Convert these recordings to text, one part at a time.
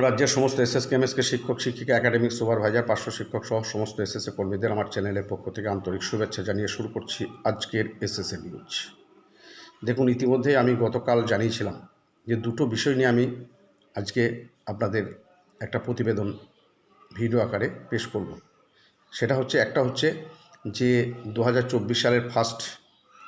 রাজ্যের সমস্ত এসএস কেমএসকে শিক্ষক, শিক্ষিকা একাডেমিক সুপারভাইজার পার্শ্ব শিক্ষক সহ সমস্ত এসএসএ কর্মীদের আমার চ্যানেলের পক্ষ থেকে আন্তরিক শুভেচ্ছা জানিয়ে শুরু করছি আজকের এসএসএ নিউজ দেখুন, ইতিমধ্যে আমি গতকাল জানিয়েছিলাম যে দুটো বিষয় নিয়ে আমি আজকে আপনাদের একটা প্রতিবেদন ভিডিও আকারে পেশ করব। সেটা হচ্ছে, একটা হচ্ছে যে দু হাজার চব্বিশ সালের ফার্স্ট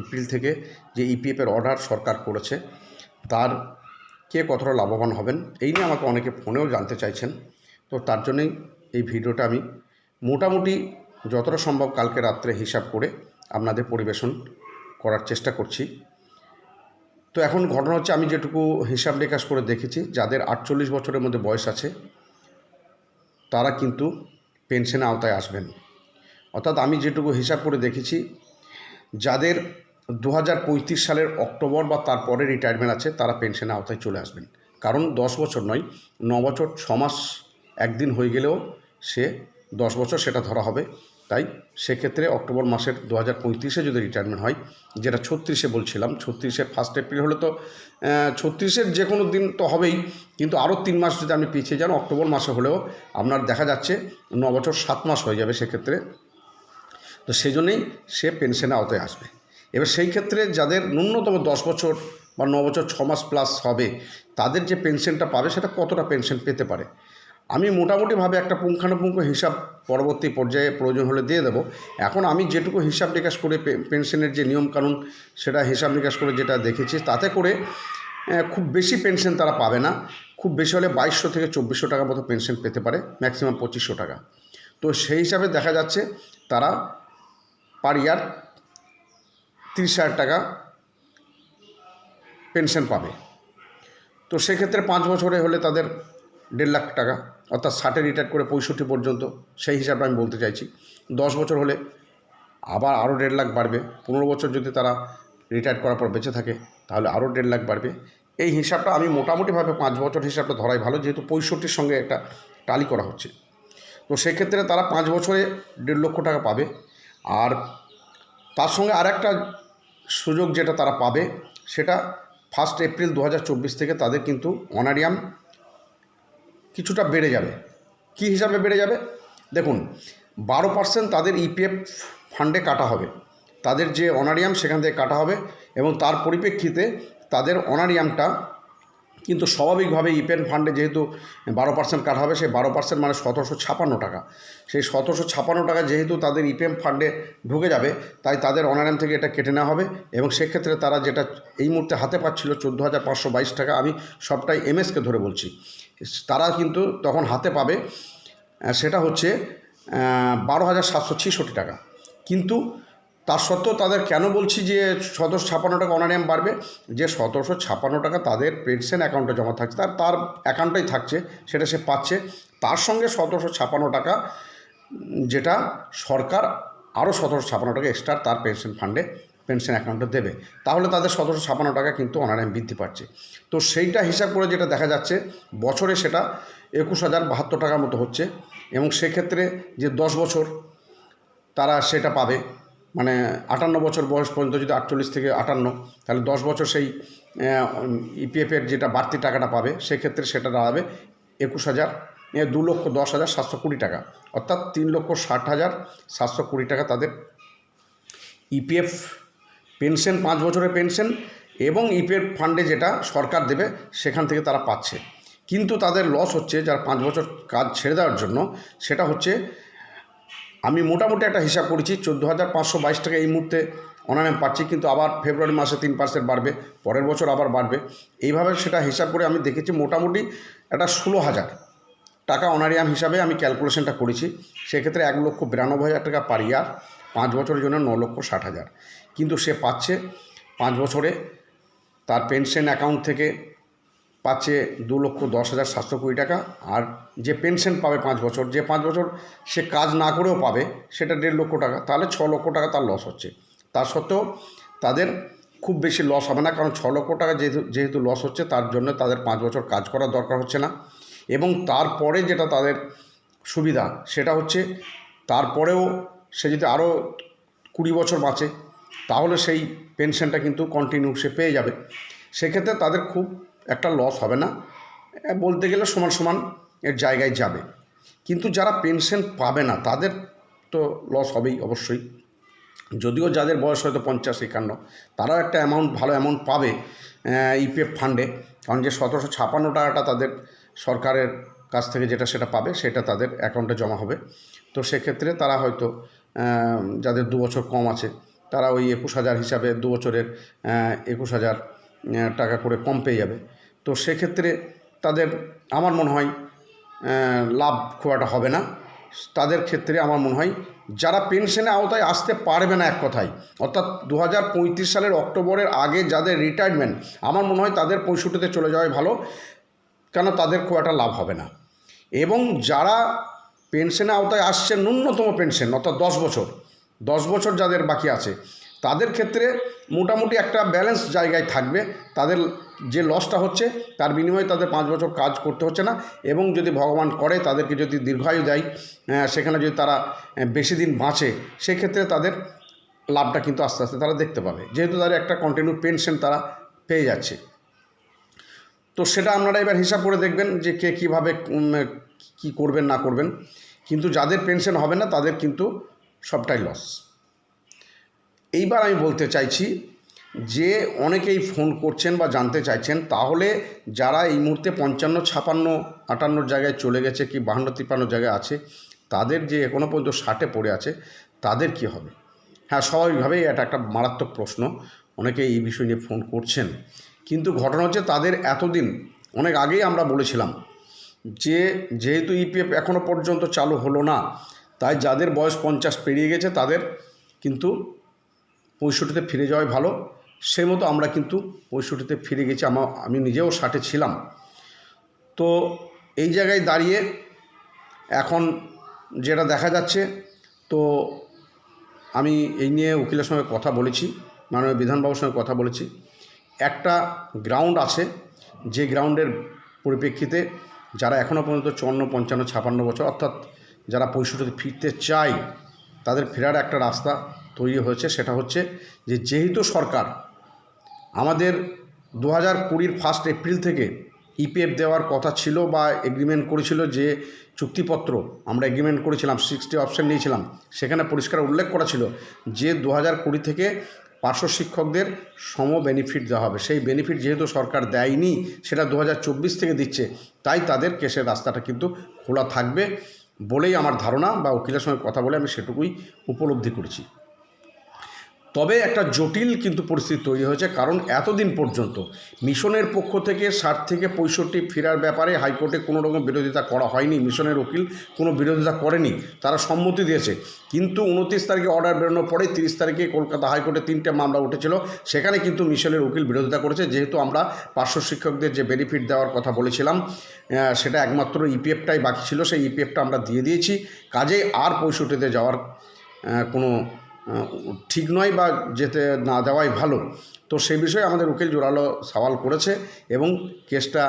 এপ্রিল থেকে যে ইপিএফের অর্ডার সরকার করেছে, তার কে কতটা লাভবান হবেন, এই নিয়ে আমাকে অনেকে ফোনেও জানতে চাইছেন। তো তার জন্যই এই ভিডিওটা আমি মোটামুটি যতটা সম্ভব কালকে রাত্রে হিসাব করে আপনাদের পরিবেশন করার চেষ্টা করছি। তো এখন ঘটনা হচ্ছে, আমি যেটুকু হিসাব নিকাশ করে দেখেছি, যাদের আটচল্লিশ বছরের মধ্যে বয়স আছে, তারা কিন্তু পেনশনের আওতায় আসবেন। অর্থাৎ আমি যেটুকু হিসাব করে দেখেছি, যাদের দু হাজার পঁয়ত্রিশ সালের অক্টোবর বা তারপরে রিটায়ারমেন্ট আছে, তারা পেনশনের আওতায় চলে আসবেন। কারণ দশ বছর নয়, ন বছর, ছ মাস একদিন হয়ে গেলেও সে দশ বছর সেটা ধরা হবে। তাই সেক্ষেত্রে অক্টোবর মাসের দু হাজার পঁয়ত্রিশে যদি রিটায়ারমেন্ট হয়, যেটা ছত্রিশে বলছিলাম, ছত্রিশে ফার্স্ট এপ্রিল হলে তো ছত্রিশের যে কোনো দিন তো হবেই। কিন্তু আরও তিন মাস যদি আপনি পিছিয়ে যান, অক্টোবর মাসে হলেও আপনার দেখা যাচ্ছে ন বছর সাত মাস হয়ে যাবে সেক্ষেত্রে। তো সেই জন্যেই সে পেনশনের আওতায় আসবে। এবার সেই ক্ষেত্রে যাদের ন্যূনতম দশ বছর বা ন বছর ছ মাস প্লাস হবে, তাদের যে পেনশনটা পাবে সেটা কতটা পেনশন পেতে পারে? আমি মোটামুটিভাবে একটা পুঙ্খানুপুঙ্খ হিসাব পরবর্তী পর্যায়ে প্রয়োজন হলে দিয়ে দেবো। এখন আমি যেটুকু হিসাব নিকাশ করে পেনশনের যে নিয়মকানুন, সেটা হিসাব নিকাশ করে যেটা দেখেছি, তাতে করে খুব বেশি পেনশন তারা পাবে না। খুব বেশি হলে বাইশশো থেকে চব্বিশশো টাকা মতো পেনশন পেতে পারে ম্যাক্সিমাম পঁচিশশো টাকা। তো সেই হিসাবে দেখা যাচ্ছে, তারা পার ইয়ার তিরিশ হাজার টাকা পেনশন পাবে। তো সেক্ষেত্রে পাঁচ বছরে হলে তাদের দেড় লাখ টাকা, অর্থাৎ ষাটে রিটায়ার করে পঁয়ষট্টি পর্যন্ত, সেই হিসাবে আমি বলতে চাইছি। দশ বছর হলে আবার আরও দেড় লাখ বাড়বে। পনেরো বছর যদি তারা রিটায়ার করার পর বেঁচে থাকে, তাহলে আরও দেড় লাখ বাড়বে। এই হিসাবটা আমি মোটামুটিভাবে পাঁচ বছর হিসাবটা ধরাই ভালো, যেহেতু পঁয়ষট্টির সঙ্গে একটা টালি করা হচ্ছে। তো সেক্ষেত্রে তারা পাঁচ বছরে দেড় লক্ষ টাকা পাবে। আর তার সঙ্গে আর একটা সুযোগ যেটা তারা পাবে, সেটা ফার্স্ট এপ্রিল দু হাজার চব্বিশ থেকে তাদের কিন্তু অনারিয়াম কিছুটা বেড়ে যাবে। কি হিসাবে বেড়ে যাবে? দেখুন, বারো পার্সেন্ট তাদের ইপিএফ ফান্ডে কাটা হবে। তাদের যে অনারিয়াম সেখান থেকে কাটা হবে এবং তার পরিপ্রেক্ষিতে তাদের অনারিয়ামটা কিন্তু স্বাভাবিকভাবে ইপেন ফান্ডে যেহেতু বারো পার্সেন্ট কাটা হবে, সেই বারো পার্সেন্ট মানে সতেরোশো ছাপান্ন টাকা। সেই সতেরোশো ছাপান্ন টাকা যেহেতু তাদের ইপিএম ফান্ডে ঢুকে যাবে, তাই তাদের অনারাম থেকে এটা কেটে নেওয়া হবে এবং সেক্ষেত্রে তারা যেটা এই মুহূর্তে হাতে পাচ্ছিল চোদ্দ হাজার পাঁচশো বাইশ টাকা, আমি সবটাই এমএসকে ধরে বলছি। তারা কিন্তু তখন হাতে পাবে সেটা হচ্ছে বারো হাজার সাতশো ছেষট্টি টাকা। কিন্তু তার সত্ত্বেও তাদের কেন বলছি যে সতেরোশো ছাপান্ন টাকা অনারিয়াম বাড়বে? যে সতেরোশো ছাপান্ন টাকা তাদের পেনশন অ্যাকাউন্টে জমা থাকছে, তার তার অ্যাকাউন্টেই থাকছে, সেটা সে পাচ্ছে। তার সঙ্গে সতেরোশো ছাপান্ন টাকা, যেটা সরকার আরও সতেরোশো ছাপান্ন টাকা এক্সট্রা তার পেনশন ফান্ডে, পেনশন অ্যাকাউন্টে দেবে। তাহলে তাদের সতেরোশো ছাপান্ন টাকা কিন্তু অনারায়ণ বৃদ্ধি পাচ্ছে। তো সেইটা হিসাব করে যেটা দেখা যাচ্ছে, বছরে সেটা একুশ হাজার বাহাত্তর টাকার মতো হচ্ছে এবং সেক্ষেত্রে যে দশ বছর তারা সেটা পাবে মানে আটান্ন বছর বয়স পর্যন্ত যদি আটচল্লিশ থেকে আটান্ন, তাহলে দশ বছর সেই ইপিএফের যেটা বাড়তি টাকাটা পাবে, সেক্ষেত্রে সেটা দাঁড়াবে একুশ হাজার দু লক্ষ দশ হাজার সাতশো কুড়ি টাকা। অর্থাৎ তিন লক্ষ ষাট হাজার সাতশো কুড়ি টাকা তাদের ইপিএফ পেনশন, পাঁচ বছরের পেনশন এবং ইপিএফ ফান্ডে যেটা সরকার দেবে, সেখান থেকে তারা পাচ্ছে। কিন্তু তাদের লস হচ্ছে যার পাঁচ বছর কাজ ছেড়ে দেওয়ার জন্য, সেটা হচ্ছে আমি মোটামুটি একটা হিসাব করেছি, চোদ্দ হাজার পাঁচশো বাইশ টাকা এই মুহূর্তে অনারাম পাচ্ছি, কিন্তু আবার ফেব্রুয়ারি মাসে তিন পার্সেন্ট বাড়বে, পরের বছর আবার বাড়বে। এইভাবে সেটা হিসাব করে আমি দেখেছি, মোটামুটি একটা ষোলো হাজার টাকা অনারিয়াম হিসাবে আমি ক্যালকুলেশনটা করেছি। সেক্ষেত্রে এক লক্ষ বিরানব্বই হাজার টাকা পার ইয়ার, পাঁচ বছরের জন্য ন লক্ষ ষাট হাজার। কিন্তু সে পাচ্ছে পাঁচ বছরে তার পেনশন অ্যাকাউন্ট থেকে পাচ্ছে দু লক্ষ দশ হাজার সাতশো কুড়ি টাকা। আর যে পেনশন পাবে পাঁচ বছর, যে পাঁচ বছর সে কাজ না করেও পাবে, সেটা দেড় লক্ষ টাকা, তাহলে ছ লক্ষ টাকা তার লস হচ্ছে। তা সত্ত্বেও তাদের খুব বেশি লস হবে না, কারণ ছ লক্ষ টাকা যেহেতু যেহেতু লস হচ্ছে, তার জন্য তাদের পাঁচ বছর কাজ করার দরকার হচ্ছে না। এবং তারপরে যেটা তাদের সুবিধা, সেটা হচ্ছে তারপরেও সে যদি আরও কুড়ি বছর বাঁচে, তাহলে সেই পেনশনটা কিন্তু কন্টিনিউ সে পেয়ে যাবে। সেক্ষেত্রে তাদের খুব একটা লস হবে না। বলতে গেলে সমান সমান এর জায়গায় যাবে। কিন্তু যারা পেনশন পাবে না, তাদের তো লস হবেই অবশ্যই। যদিও যাদের বয়স হয়তো পঞ্চাশ একান্ন, তারাও একটা অ্যামাউন্ট ভালো অ্যামাউন্ট পাবে ইপিএফ ফান্ডে কারণ যে সতেরোশো ছাপান্ন টাকাটা তাদের সরকারের কাছ থেকে যেটা সেটা পাবে, সেটা তাদের অ্যাকাউন্টে জমা হবে। তো সেক্ষেত্রে তারা হয়তো যাদের দু বছর কম আছে, তারা ওই একুশ হাজার হিসাবে দু বছরের একুশ হাজার টাকা করে কম পেয়ে যাবে। তো সেক্ষেত্রে তাদের আমার মনে হয় লাভ খুব একটা হবে না। তাদের ক্ষেত্রে আমার মনে হয়, যারা পেনশনের আওতায় আসতে পারবে না এক কথায়, অর্থাৎ দু হাজার পঁয়ত্রিশ সালের অক্টোবরের আগে যাদের রিটায়ারমেন্ট আমার মনে হয় তাদের পঁয়ষট্টিতে চলে যাওয়াই ভালো, কেন তাদের খুব একটা লাভ হবে না। এবং যারা পেনশনের আওতায় আসছে ন্যূনতম পেনশন, অর্থাৎ দশ বছর দশ বছর যাদের বাকি আছে তাদের ক্ষেত্রে মোটামুটি একটা ব্যালেন্স জায়গায় থাকবে। তাদের যে লসটা হচ্ছে, তার বিনিময়ে তাদের পাঁচ বছর কাজ করতে হচ্ছে না এবং যদি ভগবান করে, তাদেরকে যদি দীর্ঘায়ু দেয় সেখানে যদি তারা বেশি দিন বাঁচে, সেক্ষেত্রে তাদের লাভটা কিন্তু আস্তে আস্তে তারা দেখতে পাবে। যেহেতু তাদের একটা কন্টিনিউ পেনশন তারা পেয়ে যাচ্ছে। তো সেটা আপনারা এবার হিসাব করে দেখবেন যে কে কীভাবে কী করবেন, না করবেন। কিন্তু যাদের পেনশন হবে না, তাদের কিন্তু সবটাই লস এইবার আমি বলতে চাইছি যে অনেকেই ফোন করছেন বা জানতে চাইছেন, তাহলে যারা এই মুহূর্তে পঞ্চান্ন, ছাপান্ন আটান্নর জায়গায় চলে গেছে কি বাহান্ন, তিপ্পান্ন জায়গায় আছে, তাদের যে এখনও পর্যন্ত ষাটে পড়ে আছে, তাদের কি হবে? হ্যাঁ স্বাভাবিকভাবেই এটা একটা মারাত্মক প্রশ্ন অনেকে এই বিষয় নিয়ে ফোন করছেন। কিন্তু ঘটনা হচ্ছে তাদের এতদিন, অনেক আগেই আমরা বলেছিলাম যে যেহেতু ইপিএফ এখনও পর্যন্ত চালু হলো না, তাই যাদের বয়স পঞ্চাশ পেরিয়ে গেছে তাদের কিন্তু পঁয়ষট্টিতে ফিরে যাওয়াই ভালো। সেই মতো আমরা কিন্তু পঁয়ষট্টিতে ফিরে গেছি আমার আমি নিজেও ষাটে ছিলাম। তো এই জায়গায় দাঁড়িয়ে এখন যেটা দেখা যাচ্ছে, তো আমি এই নিয়ে উকিলের সঙ্গে কথা বলেছি, মাননীয় বিধানবাবুর সঙ্গে কথা বলেছি। একটা গ্রাউন্ড আছে, যে গ্রাউন্ডের পরিপ্রেক্ষিতে যারা এখনও পর্যন্ত চুয়ান্ন, পঞ্চান্ন, ছাপান্ন বছর, অর্থাৎ যারা পঁয়ষট্টিতে ফিরতে চায়, তাদের ফেরার একটা রাস্তা তৈরি হয়েছে, সেটা হচ্ছে যে যেহেতু সরকার আমাদের দু হাজার কুড়ির ফার্স্ট এপ্রিল থেকে ইপিএফ দেওয়ার কথা ছিল বা এগ্রিমেন্ট করেছিল যে চুক্তিপত্র, আমরা এগ্রিমেন্ট করেছিলাম সিক্সটি অপশন নিয়েছিলাম, সেখানে পরিষ্কার উল্লেখ করা ছিল যে দু হাজার কুড়ি থেকে পার্শ্ব শিক্ষকদের সম বেনিফিট দেওয়া হবে। সেই বেনিফিট যেহেতু সরকার দেয়নি, সেটা দু হাজার চব্বিশ থেকে দিচ্ছে, তাই তাদের কেসের রাস্তাটা কিন্তু খোলা থাকবে বলেই আমার ধারণা বা উকিলের সঙ্গে কথা বলে আমি সেটুকুই উপলব্ধি করেছি। তবে একটা জটিল কিন্তু পরিস্থিতি তৈরি হয়েছে, কারণ এতদিন পর্যন্ত মিশনের পক্ষ থেকে ষাট থেকে পঁয়ষট্টি ফেরার ব্যাপারে হাইকোর্টে কোনো রকম বিরোধিতা করা হয়নি, মিশনের উকিল কোনো বিরোধিতা করেনি, তারা সম্মতি দিয়েছে। কিন্তু উনত্রিশ তারিখে অর্ডার বেরোনোর পরে তিরিশ তারিখে কলকাতা হাইকোর্টে তিনটে মামলা উঠেছিল, সেখানে কিন্তু মিশনের উকিল বিরোধিতা করেছে। যেহেতু আমরা পার্শ্ব শিক্ষকদের যে বেনিফিট দেওয়ার কথা বলেছিলাম সেটা একমাত্র ইপিএফটাই বাকি ছিল, সেই ইপিএফটা আমরা দিয়ে দিয়েছি। কাজেই আর পঁয়ষট্টিতে যাওয়ার কোনো ঠিক নয় বা যেতে না দেওয়াই ভালো। তো সেই বিষয়ে আমাদের উকিল জোরালো সওয়াল করেছে এবং কেসটা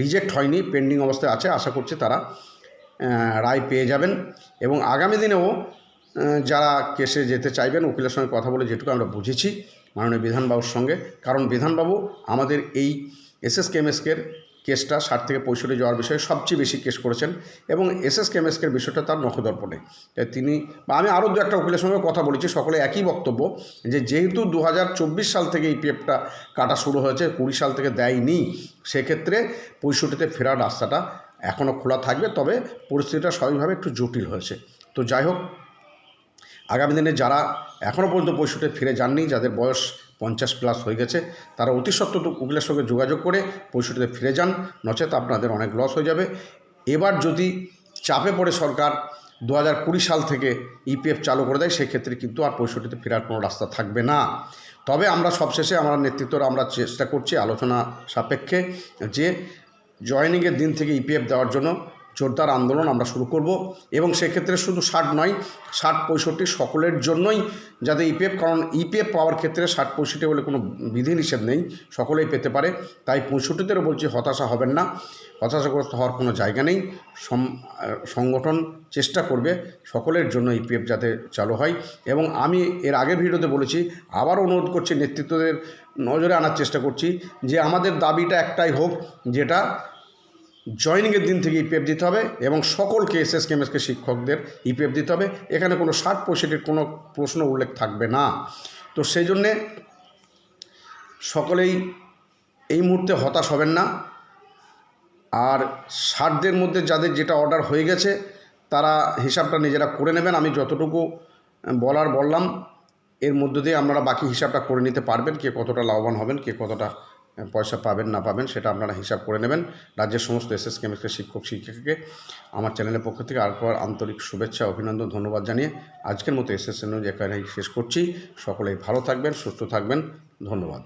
রিজেক্ট হয়নি, পেন্ডিং অবস্থায় আছে। আশা করছি তারা রায় পেয়ে যাবেন এবং আগামী দিনেও যারা কেসে যেতে চাইবেন, উকিলের সঙ্গে কথা বলে যেটুকু আমরা বুঝেছি মাননীয় বিধানবাবুর সঙ্গে। কারণ বিধানবাবু আমাদের এই এসএস কেমএসকের কেসটা ষাট থেকে পঁয়ষট্টি যাওয়ার বিষয়ে সবচেয়ে বেশি কেস করেছেন এবং এস এসএস কেমএসকের বিষয়টা তার নখদর্পণে তিনি বা আমি আরও দু একটা উকিলের সঙ্গে কথা বলেছি, সকলে একই বক্তব্য যে যেহেতু দু হাজার চব্বিশ সাল থেকে এই ইপিএফটা কাটা শুরু হয়েছে, কুড়ি সাল থেকে দেয়নি, সেক্ষেত্রে পঁয়ষট্টিতে ফেরার রাস্তাটা এখনও খোলা থাকবে, তবে পরিস্থিতিটা স্বাভাবিকভাবে একটু জটিল হয়েছে। তো যাই হোক, আগামী দিনে যারা এখনও পর্যন্ত পঁয়ষট্টি ফিরে যাননি, যাদের বয়স পঞ্চাশ প্লাস হয়ে গেছে। তারা অতি সত্ত্বর উকিলের সঙ্গে যোগাযোগ করে পঁয়ষট্টিতে ফিরে যান। নচেত আপনাদের অনেক লস হয়ে যাবে। এবার যদি চাপে পড়ে সরকার দু হাজার কুড়ি সাল থেকে ইপিএফ চালু করে দেয়, সেক্ষেত্রে কিন্তু আর পঁয়ষট্টিতে ফেরার কোনো রাস্তা থাকবে না। তবে আমরা সবশেষে আমরা নেতৃত্বরা আমরা চেষ্টা করছি আলোচনা সাপেক্ষে যে জয়েনিংয়ের দিন থেকে ইপিএফ দেওয়ার জন্য জোরদার আন্দোলন আমরা শুরু করব এবং সেক্ষেত্রে শুধু ষাট নয়, ষাট পঁয়ষট্টি সকলের জন্যই যাতে ইপিএফ, কারণ ইপিএফ পাওয়ার ক্ষেত্রে ষাট পঁয়ষট্টি বলে কোনো বিধি নিষেধ নেই, সকলেই পেতে পারে। তাই পঁয়ষট্টিতেও বলছি হতাশা হবেন না। হতাশাগ্রস্ত হওয়ার কোনো জায়গা নেই। সংগঠন চেষ্টা করবে সকলের জন্য ইপিএফ যাতে চালু হয়। এবং আমি এর আগের ভিডিওতে বলেছি, আবার অনুরোধ করছি, নেতৃত্বদের নজরে আনার চেষ্টা করছি যে আমাদের দাবিটা একটাই হোক, যেটা জয়নিংয়ের দিন থেকে ইপিএফ দিতে হবে এবং সকলকে এস এস কেমএসকে শিক্ষকদের ইপিএফ দিতে হবে। এখানে কোনো ষাট পঁয়ষট্টির কোনো প্রশ্ন উল্লেখ থাকবে না। তো সেই জন্যে সকলেই এই মুহূর্তে হতাশ হবেন না। আর ষাটদের মধ্যে যাদের যেটা অর্ডার হয়ে গেছে, তারা হিসাবটা নিজেরা করে নেবেন। আমি যতটুকু বলার বললাম, এর মধ্য দিয়ে আপনারা বাকি হিসাবটা করে নিতে পারবেন, কে কতটা লাভবান হবেন, কে কতটা পয়সা পাবেন না পাবেন সেটা আপনারা হিসাব করে নেবেন। রাজ্যের সমস্ত এস এস কেমিস্ট্রি শিক্ষক শিক্ষিকাকে আমার চ্যানেলের পক্ষ থেকে আরেকবার আন্তরিক শুভেচ্ছা, অভিনন্দন, ধন্যবাদ জানিয়ে আজকের মতো এস এস এখানেই শেষ করছি। সকলেই ভালো থাকবেন, সুস্থ থাকবেন। ধন্যবাদ।